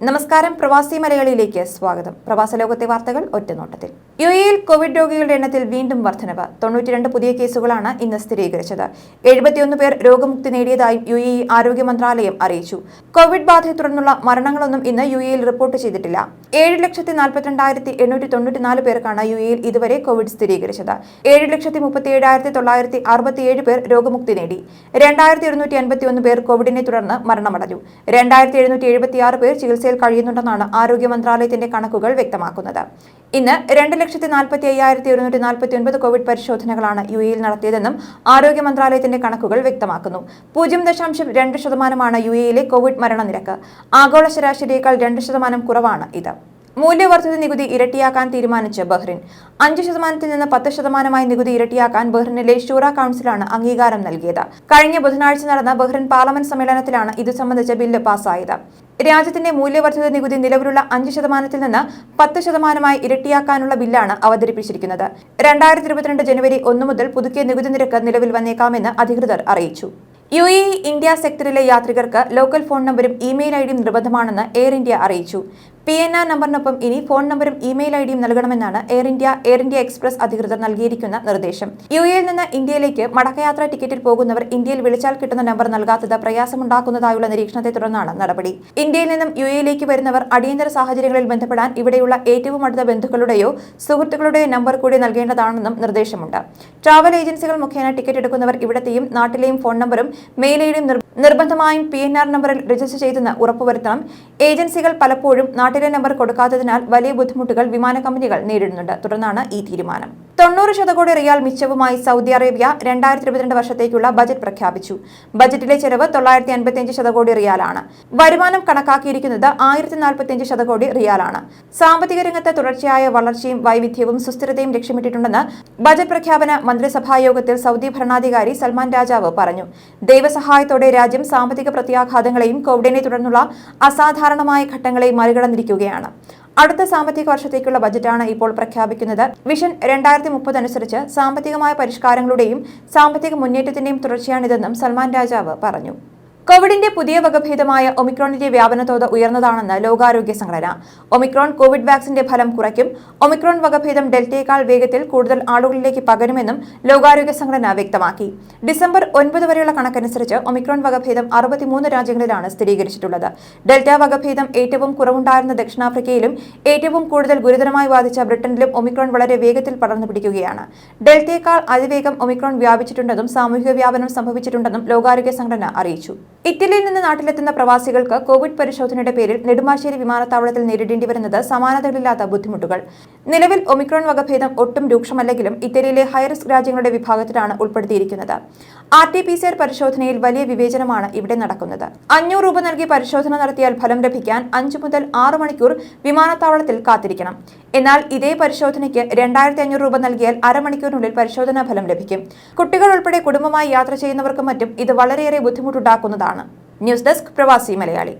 നമസ്കാരം. പ്രവാസി മലയാളിയിലേക്ക് സ്വാഗതം. പ്രവാസ ലോകത്തെ വാർത്തകൾ ഒറ്റനോട്ടത്തിൽ. യു എയിൽ കോവിഡ് രോഗികളുടെ എണ്ണത്തിൽ വീണ്ടും വർധനവ്. തൊണ്ണൂറ്റിരണ്ട് പുതിയ കേസുകളാണ് ഇന്ന് സ്ഥിരീകരിച്ചത്. എഴുപത്തിയൊന്ന് പേർ രോഗമുക്തി നേടിയതായും യു എ ആരോഗ്യ മന്ത്രാലയം അറിയിച്ചു. കോവിഡ് ബാധയെ തുടർന്നുള്ള മരണങ്ങളൊന്നും ഇന്ന് യു എയിൽ റിപ്പോർട്ട് ചെയ്തിട്ടില്ല. ഏഴ് ലക്ഷത്തി നാൽപ്പത്തിരണ്ടായിരത്തി എണ്ണൂറ്റി തൊണ്ണൂറ്റിനാല് പേർക്കാണ് യു എയിൽ ഇതുവരെ കോവിഡ് സ്ഥിരീകരിച്ചത്. ഏഴ് ലക്ഷത്തി മുപ്പത്തി ഏഴായിരത്തി തൊള്ളായിരത്തി അറുപത്തിയേഴ് പേർ രോഗമുക്തി നേടി. രണ്ടായിരത്തി ഇരുന്നൂറ്റി അൻപത്തിയൊന്ന് പേർ കോവിഡിനെ തുടർന്ന് മരണമടഞ്ഞു. രണ്ടായിരത്തി എഴുന്നൂറ്റി എഴുപത്തിയാറ് പേർ ചികിത്സയിൽ കഴിയുന്നുണ്ടെന്നാണ് ആരോഗ്യ മന്ത്രാലയത്തിന്റെ കണക്കുകൾ വ്യക്തമാക്കുന്നത്. ഇന്ന് രണ്ട് ലക്ഷത്തി നാൽപ്പത്തി അയ്യായിരത്തി ഒരുന്നൂറ്റി നാൽപ്പത്തി ഒൻപത് കോവിഡ് പരിശോധനകളാണ് യു എയിൽ നടത്തിയതെന്നും ആരോഗ്യ മന്ത്രാലയത്തിന്റെ കണക്കുകൾ വ്യക്തമാക്കുന്നു. പൂജ്യം ദശാംശം രണ്ട് ശതമാനമാണ് യു എയിലെ കോവിഡ് മരണനിരക്ക് ആഗോള ശരാശരിയേക്കാൾ രണ്ട് ശതമാനം കുറവാണ് ഇത്. മൂല്യവർദ്ധിത നികുതി ഇരട്ടിയാക്കാൻ തീരുമാനിച്ച് ബഹ്റിൻ. അഞ്ച് ശതമാനത്തിൽ നിന്ന് പത്ത് ശതമാനമായി നികുതി ഇരട്ടിയാക്കാൻ ബഹ്റിനിലെ ഷൂറ കൌൺസിലാണ് അംഗീകാരം നൽകിയത്. കഴിഞ്ഞ ബുധനാഴ്ച നടന്ന ബഹ്റിൻ പാർലമെന്റ് സമ്മേളനത്തിലാണ് ഇത് സംബന്ധിച്ച ബില്ല് പാസ്സായത്. രാജ്യത്തിന്റെ മൂല്യവർദ്ധിത നികുതി നിലവിലുള്ള അഞ്ച് ശതമാനത്തിൽ നിന്ന് പത്ത് ശതമാനമായി ഇരട്ടിയാക്കാനുള്ള ബില്ലാണ് അവതരിപ്പിച്ചിരിക്കുന്നത്. രണ്ടായിരത്തി ഇരുപത്തിരണ്ട് ജനുവരി ഒന്ന് മുതൽ പുതുക്കിയ നികുതി നിരക്ക് നിലവിൽ വന്നേക്കാമെന്ന് അധികൃതർ അറിയിച്ചു. യു എ ഇന്ത്യ സെക്ടറിലെ യാത്രികർക്ക് ലോക്കൽ ഫോൺ നമ്പരും ഇമെയിൽ ഐ ഡിയും നിർബന്ധമാണെന്ന് എയർ ഇന്ത്യ അറിയിച്ചു. പി എൻ ആർ നമ്പറിനൊപ്പം ഇനി ഫോൺ നമ്പറും ഇമെയിൽ ഐ ഡിയും നൽകണമെന്നാണ് air India air India express അധികൃതർ നൽകിയിരിക്കുന്ന നിർദ്ദേശം. യു എയിൽ നിന്ന് ഇന്ത്യയിലേക്ക് മടക്കയാത്രാ ടിക്കറ്റിൽ പോകുന്നവർ ഇന്ത്യയിൽ വിളിച്ചാൽ കിട്ടുന്ന നമ്പർ നൽകാത്തത് പ്രയാസമുണ്ടാക്കുന്നതായുള്ള നിരീക്ഷണത്തെ തുടർന്നാണ് നടപടി. ഇന്ത്യയിൽ നിന്നും യു എയിലേക്ക് വരുന്നവർ അടിയന്തര സാഹചര്യങ്ങളിൽ ബന്ധപ്പെടാൻ ഇവിടെയുള്ള ഏറ്റവും അടുത്ത ബന്ധുക്കളുടെയോ സുഹൃത്തുക്കളുടെയോ നമ്പർ കൂടി നൽകേണ്ടതാണെന്നും നിർദ്ദേശമുണ്ട്. ട്രാവൽ ഏജൻസികൾ മുഖേന ടിക്കറ്റ് എടുക്കുന്നവർ ഇവിടത്തെയും നാട്ടിലെയും ഫോൺ നമ്പറും മെയിൽ നിർബന്ധമായും പി എൻ ആർ നമ്പറിൽ രജിസ്റ്റർ ചെയ്തെന്ന് ഉറപ്പുവരുത്തണം. ഏജൻസികൾ പലപ്പോഴും നാട്ടിലെ നമ്പർ കൊടുക്കാത്തതിനാൽ വലിയ ബുദ്ധിമുട്ടുകൾ വിമാന കമ്പനികൾ നേരിടുന്നുണ്ട്. തുടർന്നാണ് ഈ തീരുമാനം. തൊണ്ണൂറ് ശതകോടി റിയാൽ മിച്ചവുമായി സൗദി അറേബ്യ രണ്ടായിരത്തി ഇരുപത്തിരണ്ട് വർഷത്തേക്കുള്ള ബജറ്റ് പ്രഖ്യാപിച്ചു. ബജറ്റിലെ ചെലവ് തൊള്ളായിരത്തി അൻപത്തിയഞ്ച് ശതകോടി റിയാലാണ്. വരുമാനം കണക്കാക്കിയിരിക്കുന്നത് ആയിരത്തി നാൽപ്പത്തിയഞ്ച് ശതകോടി റിയാലാണ്. സാമ്പത്തിക രംഗത്ത് തുടർച്ചയായ വളർച്ചയും വൈവിധ്യവും സുസ്ഥിരതയും ലക്ഷ്യമിട്ടിട്ടുണ്ടെന്ന് ബജറ്റ് പ്രഖ്യാപന മന്ത്രിസഭാ യോഗത്തിൽ സൗദി ഭരണാധികാരി സൽമാൻ രാജാവ് പറഞ്ഞു. ദൈവസഹായത്തോടെ രാജ്യം സാമ്പത്തിക പ്രത്യാഘാതങ്ങളെയും കോവിഡിനെ തുടർന്നുള്ള അസാധാരണമായ ഘട്ടങ്ങളെയും മറികടന്നിരിക്കുകയാണ്. അടുത്ത സാമ്പത്തിക വർഷത്തേക്കുള്ള ബജറ്റാണ് ഇപ്പോൾ പ്രഖ്യാപിക്കുന്നത്. വിഷൻ രണ്ടായിരത്തി മുപ്പത് അനുസരിച്ച് സാമ്പത്തികമായ പരിഷ്കാരങ്ങളുടെയും സാമ്പത്തിക മുന്നേറ്റത്തിന്റെയും തുടർച്ചയാണിതെന്നും സൽമാൻ രാജാവ് പറഞ്ഞു. കോവിഡിന്റെ പുതിയ വകഭേദമായ ഒമിക്രോണിന്റെ വ്യാപനതോത് ഉയർന്നതാണെന്ന് ലോകാരോഗ്യ സംഘടന. ഒമിക്രോൺ കോവിഡ് വാക്സിന്റെ ഫലം കുറയ്ക്കും. ഒമിക്രോൺ വകഭേദം ഡെൽറ്റയേക്കാൾ വേഗത്തിൽ കൂടുതൽ ആളുകളിലേക്ക് പകരുമെന്നും ലോകാരോഗ്യ സംഘടന വ്യക്തമാക്കി. ഡിസംബർ ഒൻപത് വരെയുള്ള കണക്കനുസരിച്ച് ഒമിക്രോൺ വകഭേദം അറുപത്തിമൂന്ന് രാജ്യങ്ങളിലാണ് സ്ഥിരീകരിച്ചിട്ടുള്ളത്. ഡെൽറ്റ വകഭേദം ഏറ്റവും കുറവുണ്ടായിരുന്ന ദക്ഷിണാഫ്രിക്കയിലും ഏറ്റവും കൂടുതൽ ഗുരുതരമായി ബാധിച്ച ബ്രിട്ടനിലും ഒമിക്രോൺ വളരെ വേഗത്തിൽ പടർന്നു പിടിക്കുകയാണ്. ഡെൽറ്റയേക്കാൾ അതിവേഗം ഒമിക്രോൺ വ്യാപിച്ചിട്ടുണ്ടെന്നും സാമൂഹിക വ്യാപനം സംഭവിച്ചിട്ടുണ്ടെന്നും ലോകാരോഗ്യ സംഘടന അറിയിച്ചു. ഇറ്റലിയിൽ നിന്ന് നാട്ടിലെത്തുന്ന പ്രവാസികൾക്ക് കോവിഡ് പരിശോധനയുടെ പേരിൽ നെടുമ്പാശ്ശേരി വിമാനത്താവളത്തിൽ നേരിടേണ്ടി വരുന്നത് സമാനതകളില്ലാത്ത ബുദ്ധിമുട്ടുകൾ. നിലവിൽ ഒമിക്രോൺ വകഭേദം ഒട്ടും രൂക്ഷമല്ലെങ്കിലും ഇറ്റലിയിലെ ഹൈറിസ്ക് രാജ്യങ്ങളുടെ വിഭാഗത്തിലാണ് ഉൾപ്പെടുത്തിയിരിക്കുന്നത്. R T P C R പരിശോധനയിൽ വലിയ വിവേചനമാണ് ഇവിടെ നടക്കുന്നത്. അഞ്ഞൂറ് രൂപ നൽകി പരിശോധന നടത്തിയാൽ ഫലം ലഭിക്കാൻ അഞ്ചു മുതൽ ആറ് മണിക്കൂർ വിമാനത്താവളത്തിൽ കാത്തിരിക്കണം. എന്നാൽ ഇതേ പരിശോധനയ്ക്ക് രണ്ടായിരത്തി അഞ്ഞൂറ് രൂപ നൽകിയാൽ അരമണിക്കൂറിനുള്ളിൽ പരിശോധനാ ഫലം ലഭിക്കും. കുട്ടികൾ ഉൾപ്പെടെ കുടുംബമായി യാത്ര ചെയ്യുന്നവർക്കും മറ്റും ഇത് വളരെയേറെ ബുദ്ധിമുട്ടുണ്ടാക്കുന്നതാണ്. ന്യൂസ് ഡെസ്ക് പ്രവാസി മലയാളി.